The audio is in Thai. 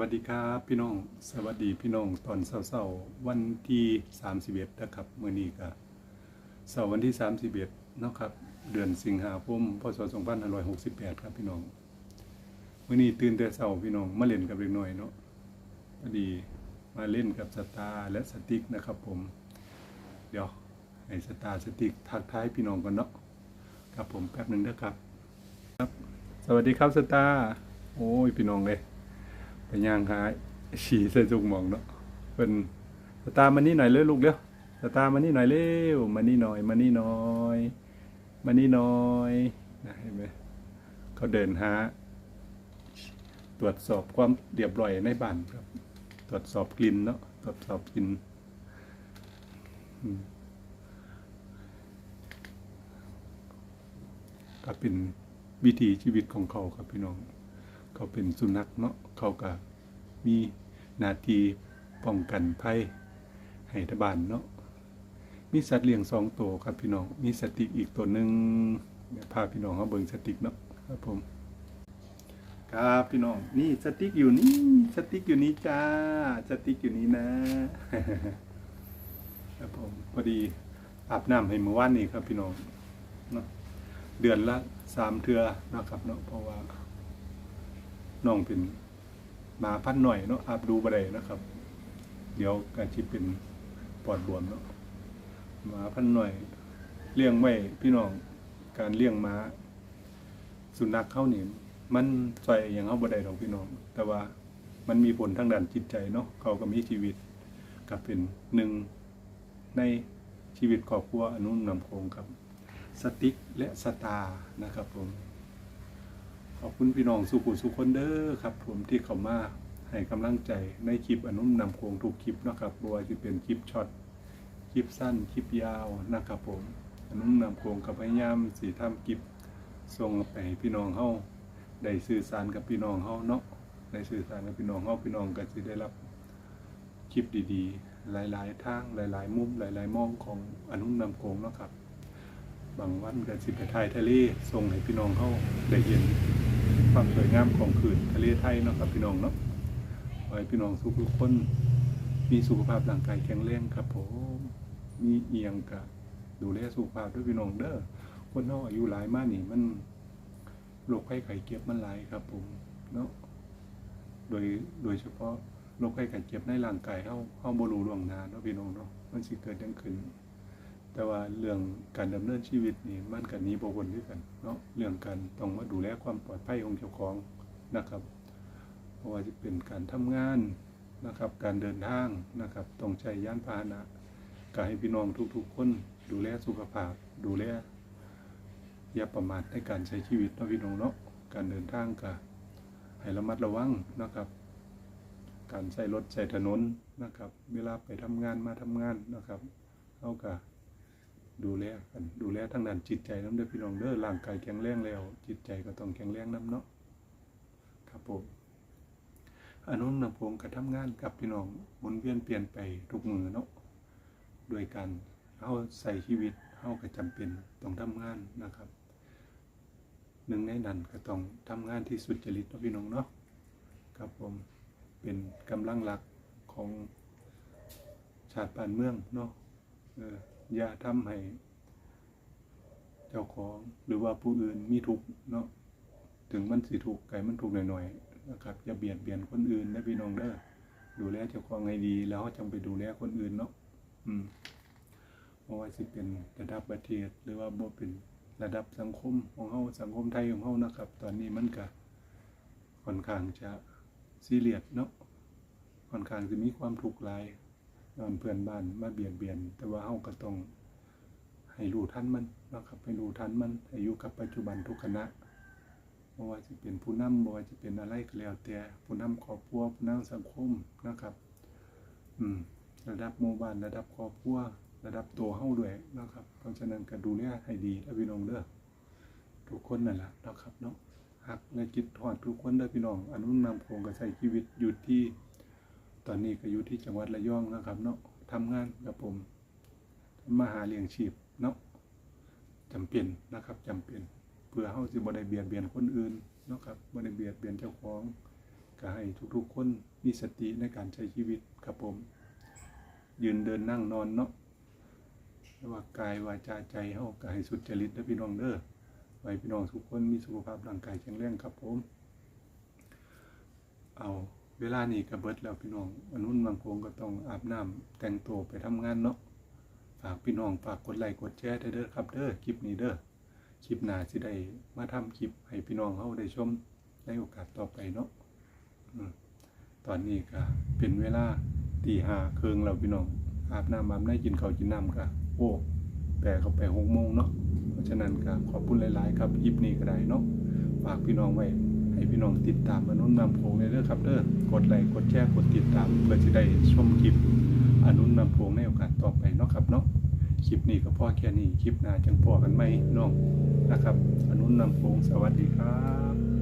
วัสดีครับพี่น้อง สวัสดีพี่น้องตอนเช้าๆวันที่31นะครับเมื้อนี้ก็เช้าวันที่ 31เนาะครับ เดือนสิงหาคมพศ2568 ครับพี่น้องเมื้อนี้ตื่นแต่เช้าพี่น้องมาเล่นกับเด็กน้อยเนาะพอดีมาเล่นกับสตาร์และสติ๊กนะครับผม เดี๋ยวให้สตาร์สติ๊กทักทายพี่น้องก่อนเนาะครับผมแป๊บหนึ่งเด้อครับ ครับ สวัสดีครับสตาร์โอ้ยพี่น้องเลย ไปย่างหาฉี่ใส่จุกหมองเนาะเป็นตาร์มานี่หน่อยเร็วลูกเร็วตาร์มานี่หน่อยเร็วมานี่หน่อยมานี่หน่อยมานี่หน่อยนะเห็นไหมเขาเดินหาตรวจสอบความเรียบร้อยในบ้านครับ ตรวจสอบกลิ่นเนาะตรวจสอบกลิ่นก็เป็นวิถีชีวิตของเขาครับพี่น้อง เขาเป็นสุนัขเนาะเขาก็มีหน้าที่ป้องกันภัยให้ทบานเนาะมีสัตว์เลี้ยงสองตัวครับพี่น้องมีสติกอีกตัวหนึ่งพาพี่น้องเขาเบิ่งสติกเนาะครับผมครับพี่น้องนี่สติกอยู่นี่สติกอยู่นี่จ้าสติกอยู่นี่นะครับผมพอดีอาบน้ำให้เมื่อวานนี้ครับพี่น้องเนาะเดือนละสามเทือนะครับเนาะเพราะว่า น้องเป็นมาพันหน่อยเนาะอาบดูบ่ได้นะครับ เดี๋ยวการที่เป็นปอดบวมเนาะมาพันหน่อยเลี้ยงไว้พี่น้องการเลี้ยงหมาสุนัขเข้าเนี่ยมันใส่อย่างเข้าบ่ได้ดอกพี่น้อง แต่ว่ามันมีผลทางด้านจิตใจเนาะเขาก็มีชีวิตกับเป็นหนึ่งในชีวิตครอบครัวอนุนำโคงครับ สติ๊กและสตานะครับผม อบคุณพี่น้องสุขุสุคนเด้อครับผมที่เข้ามาให้กำลังใจในคลิปอนุ่มนำโคงทุกคลิปนะครับบ่ว่าจะเป็นคลิปช็อตคลิปสั้นคลิปยาวนะครับผมอนุ่มนำโคงกับพยายามสีทำคลิปส่งไปให้พี่น้องเฮาได้สื่อสารกับพี่น้องเฮาเนาะได้สื่อสารกับพี่น้องเฮาพี่น้องก็สิได้รับคลิปดีๆ หลายๆทางหลาย ๆ มุมหลาย ๆมองของอนุ่มนำโคงเนาะครับบางวันก็สิไปถ่ายทะเลส่งให้พี่น้องเขาได้เห็น ความสวยงามของคืนทะเลไทยเนาะครับพี่น้องเนาะขอให้พี่น้องทุกๆคนมีสุขภาพร่างกายแข็งแรงครับผมมีเอียงกะดูแลสุขภาพด้วยพี่น้องเด้อคนเฮาอายุหลายมากนี่มันโรคไข้ไข้เจ็บมันหลายครับผมเนาะโดยโดยเฉพาะโรคไข้ไข้เจ็บในร่างกายเฮาเฮาบรู้ล่วงนาเนาะพี่น้องเนาะมันสิเกิดจังขึ้น แต่ว่าเรื่องการดำเนินชีวิตนี่มันกันนี้บ่พ้นด้วยกันเนาะเรื่องการต้องมาดูแลความปลอดภัยของเจ้าของนะครับเพราะว่าจะเป็นการทำงานนะครับ การเดินทางนะครับต้องใช้ยานพาหนะก็ให้พี่น้องทุกๆ คนดูแลสุขภาพ ดูแลอย่าประมาทในการใช้ชีวิตเนาะพี่น้องเนาะการเดินทางก็ให้ระมัดระวังนะครับ การใช้รถใช้ถนนนะครับ เวลาไปทำงานมาทำงานนะครับเอาก็ ดูแลกันดูแลทั้งด้านจิตใจน้ำเด้อพี่น้องเด้อร่างกายแข็งแรงแล้ว จิตใจก็ต้องแข็งแรงน้ำเนาะครับผมอนุนำพงกับทำงานกับพี่น้องหมุนเวียนเปลี่ยนไปทุกมือเนาะโดยการเฮาใส่ชีวิตเฮาก็จำเป็นต้องทำงานนะครับหนึ่งในนั้นก็ต้องทำงานที่สุจริตนาะพี่น้องเนาะครับผมเป็นกำลังหลักของชาติบ้านเมืองเนาะเออ อย่าทำให้เจ้าของหรือว่าผู้อื่นมีทุกข์เนาะถึงมันสิทุกข์ไก่มันทุกข์หน่อยๆนะครับอย่าเบียดเบียนคนอื่นนะพี่น้องเด้อดูแลเจ้าของให้ดีแล้วจังไปดูแลคนอื่นเนาะอืมเพราะว่าสิเป็นระดับประเทศหรือว่าบ่เป็นระดับสังคมของเฮาสังคมไทยของเฮานะครับ ตอนนี้มันก็ค่อนข้างจะซีเรียสเนาะค่อนข้างจะมีความทุกข์หลาย นอนเพื่อนบ้านมาเบียดเบียน แต่ว่าเฮาก็ต้องให้รู้ทันมันนะครับให้รู้ทันมันให้อยู่กับปัจจุบันทุกขณะบ่ว่าจะเป็นผู้นำบ่ว่าจะเป็นอะไรก็แล้วแต่ผู้นำครอบครัวผู้นำสังคมนะครับ อืม ระดับหมู่บ้านระดับครอบครัวระดับตัวเฮาด้วยนะครับ เพราะฉะนั้นก็ดูแลให้ดีนะพี่น้องเด้อทุกคนนั่นแหละนะครับเนาะหักและคิดทอดทุกคนเด้อพี่น้องอนุนำโครงก็ใช้ชีวิตอยู่ที่ ตอนนี้ก็อยู่ที่จังหวัดระยองนะครับ เนาะทำงานกับผมมาหาเลี้ยงชีพเนาะจำเป็นนะครับจำเป็น เพื่อเฮาสิบ่ได้เบียดเบียนคนอื่นเนาะครับบ่ได้เบียดเบียนเจ้าของก็ให้ทุกๆคนมีสติในการใช้ชีวิตครับผม ยืนเดินนั่งนอนเนาะไม่ว่ากายวาจาใจเฮาก็ให้สุจริตเด้อพี่น้องเด้อไว้พี่น้องทุกคนมีสุขภาพร่างกายแข็งแรงครับผม เอา เวลานี้ก็เบิดแล้วพี่น้องอนุนบางพงก็ต้องอาบน้ำแต่งตัวไปทำงานเนาะฝากพี่น้องฝากกดไลค์กดแชร์ได้เด้อครับเด้อคลิปนี้เด้อคลิปหน้าสิได้มาทำคลิปให้พี่น้องเฮาได้ชมในโอกาสต่อไปเนาะตอนนี้ก็เป็นเวลาตีห้าครึ่งแล้วพี่น้องอาบน้ำอาบน้ำกินข้าวกินน้ำก็โอ้แต่เข้าไปหกโมงเนาะเพราะฉะนั้นก็ขอบคุณหลาย ๆ ครับคลิปนี้ก็ได้เนาะฝากพี่น้องไว้ ให้พี่น้องติดตามอนุนนำโพงในเรื่องครับเด้อกดไลค์กดแชร์กดติดตามเพื่อจะได้ชมคลิปอนุนนำโพงในโอกาสต่อไปเนาะครับเนาะคลิปนี้ก็พ่อแค่นี้คลิปหน้าจังพอกันไหมน้องนะครับ อนุนนำโพงสวัสดีครับ